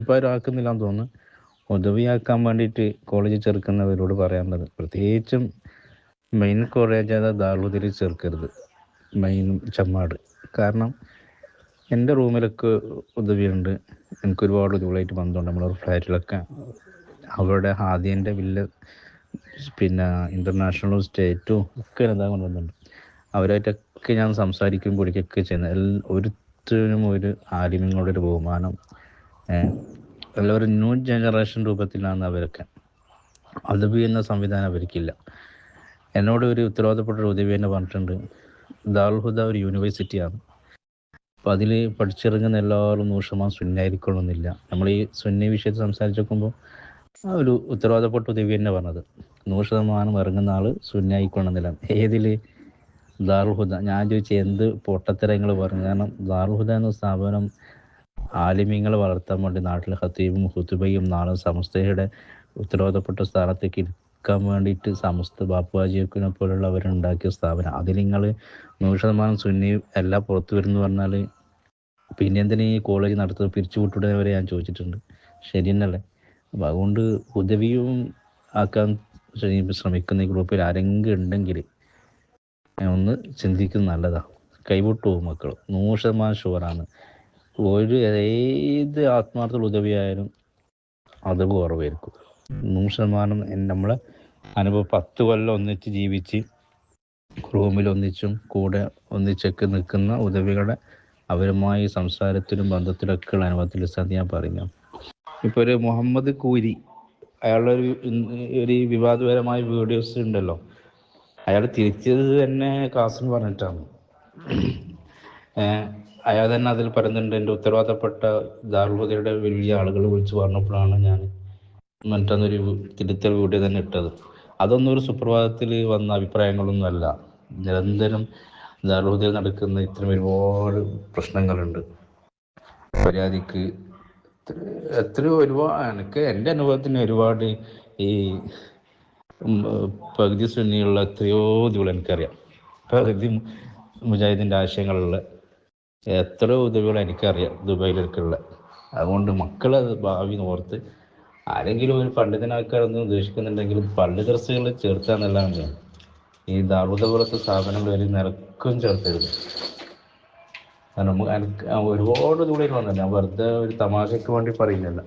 ഇപ്പം ആക്കുന്നില്ലാന്ന് തോന്നുന്നു. ഉദവിയാക്കാൻ വേണ്ടിയിട്ട് കോളേജിൽ ചേർക്കുന്നവരോട് പറയാനുള്ളത് പ്രത്യേകിച്ചും മെയിൻ കോളേജായ ദാറുദിൽ ചേർക്കരുത് മെയിൻ ചമ്മാട്. കാരണം എന്റെ റൂമിലൊക്കെ ഉദവിയുണ്ട് എനിക്ക് ഒരുപാട് ഉദവികളായിട്ട് ബന്ധമുണ്ട്. നമ്മളെ ഫ്ലാറ്റിലൊക്കെ അവരുടെ ഹാദിയന്റെ വില്ല പിന്നെ ഇന്റർനാഷണലും സ്റ്റേറ്റും ഒക്കെ എന്താ കൊണ്ടുവന്നുണ്ട് അവരായിട്ടൊക്കെ ഞാൻ സംസാരിക്കും കുടിക്കൊക്കെ ചെയ്യുന്നത് ഒരുത്തിനും ഒരു ആലിമ്യങ്ങളുടെ ഒരു ബഹുമാനം ഏഹ് എല്ലാവരും ന്യൂ ജനറേഷൻ രൂപത്തിലാണ് അവരൊക്കെ. അദബി എന്ന സംവിധാനം അവർക്കില്ല. എന്നോട് ഒരു ഉത്തരവാദപ്പെട്ട ഒരു ഉദവി തന്നെ പറഞ്ഞിട്ടുണ്ട്. ദാൽഹുദ ഒരു യൂണിവേഴ്സിറ്റിയാണ് അപ്പം അതിൽ പഠിച്ചിറങ്ങുന്ന എല്ലാവരും നൂറ് ശതമാനം സുന്നായിരിക്കണമെന്നില്ല നമ്മൾ ഈ സുന്നി വിഷയത്തിൽ സംസാരിച്ച് ആ ഒരു ഉത്തരവാദപ്പെട്ട ഉദവി തന്നെ പറഞ്ഞത്. നൂറ് ശതമാനം ഇറങ്ങുന്ന ആൾ സുന്നായിക്കൊള്ളുന്നില്ല ഏതിൽ? ദാറുഹുദ ഞാൻ ചോദിച്ച എന്ത് പൊട്ടത്തരങ്ങൾ പറഞ്ഞു. കാരണം ദാറുഹുദ എന്ന സ്ഥാപനം ആലിമ്യങ്ങളെ വളർത്താൻ വേണ്ടി നാട്ടിൽ ഹത്തീബും ഹുത്തുബയും നാളെ സമസ്തയുടെ ഉത്തരവാദപ്പെട്ട സ്ഥാനത്തേക്ക് ഇരിക്കാൻ വേണ്ടിയിട്ട് സമസ്ത ബാപ്പുവാജിയക്കിനെ പോലുള്ളവരുണ്ടാക്കിയ സ്ഥാപനം. അതിൽ നിങ്ങൾ നൂറ് ശതമാനം സുന്നി എല്ലാം പുറത്തു വരുന്നു പറഞ്ഞാൽ പിന്നെ എന്തിനാ ഈ കോളേജ് നടത്തുന്നത്? പിരിച്ചു വരെ ഞാൻ ചോദിച്ചിട്ടുണ്ട്. ശരി തന്നെയല്ലേ? അപ്പം അതുകൊണ്ട് ഉദവിയും ആക്കാൻ ശ്രമി- ശ്രമിക്കുന്ന ഈ ഗ്രൂപ്പിൽ ആരെങ്കിലും ഉണ്ടെങ്കിൽ ഒന്ന് ചിന്തിക്കുന്നത് നല്ലതാണ് കൈവിട്ടു പോകും മക്കൾ നൂറ് ശതമാനം ഷുവറാണ് ഒരു ഏത് ആത്മാർത്ഥ ഉദവിയായാലും അത് കുറവായിരിക്കും. നൂറ് ശതമാനം നമ്മളെ അനുഭവം പത്ത് കൊല്ലം ഒന്നിച്ച് ജീവിച്ച് റൂമിൽ ഒന്നിച്ചും കൂടെ ഒന്നിച്ചൊക്കെ നിൽക്കുന്ന ഉദവികളെ അവരുമായി സംസാരത്തിലും ബന്ധത്തിലൊക്കെ ഉള്ള അനുഭവത്തിൽ സാധ്യത ഞാൻ പറഞ്ഞു ഇപ്പോൾ ഒരു മുഹമ്മദ് കൂരി അയാളുടെ ഒരു ഒരു വിവാദപരമായ വീഡിയോസ് ഉണ്ടല്ലോ. അയാൾ തിരിച്ചത് തന്നെ കാസിം പറഞ്ഞിട്ടാണ്. അയാൾ തന്നെ അതിൽ പറയുന്നുണ്ട് എന്റെ ഉത്തരവാദപ്പെട്ട ദാർഹുദയുടെ വലിയ ആളുകൾ വിളിച്ചു പറഞ്ഞപ്പോഴാണ് ഞാൻ മറ്റൊന്നൊരു തിരുത്തൽ വീഡിയോ തന്നെ ഇട്ടത്. അതൊന്നും ഒരു സുപ്രഭാതത്തിൽ വന്ന അഭിപ്രായങ്ങളൊന്നുമല്ല നിരന്തരം ദാർഹുദയിൽ നടക്കുന്ന ഇത്തരം ഒരുപാട് പ്രശ്നങ്ങളുണ്ട്. പരാതിക്ക് എത്രയോ ഒരുപാട് എനിക്ക് എന്റെ അനുഭവത്തിന് ഒരുപാട് ഈ പകുതി സുന്നിയുള്ള എത്രയോ ഇതുകൾ എനിക്കറിയാം. പകുതി മുജാഹിദിന്റെ ആശയങ്ങളുള്ള എത്രയോ ഉദവികൾ എനിക്കറിയാം ദുബായിലേക്കുള്ള അതുകൊണ്ട് മക്കളെ ഭാവി ഓർത്ത് ആരെങ്കിലും ഒരു പണ്ഡിതനാക്കാരെന്ന് ഉദ്ദേശിക്കുന്നുണ്ടെങ്കിൽ പള്ളി ദർശകൾ ചേർത്താന്നല്ലാണ്ട് ഈ ദാറുദ പോലത്തെ സ്ഥാപനങ്ങൾ ഒരു നിരക്കും ചേർത്തരുത് കാരണം ഒരുപാട് ദൂരെ വന്നില്ല വെറുതെ ഒരു തമാശയ്ക്ക് വേണ്ടി പറയുന്നില്ല.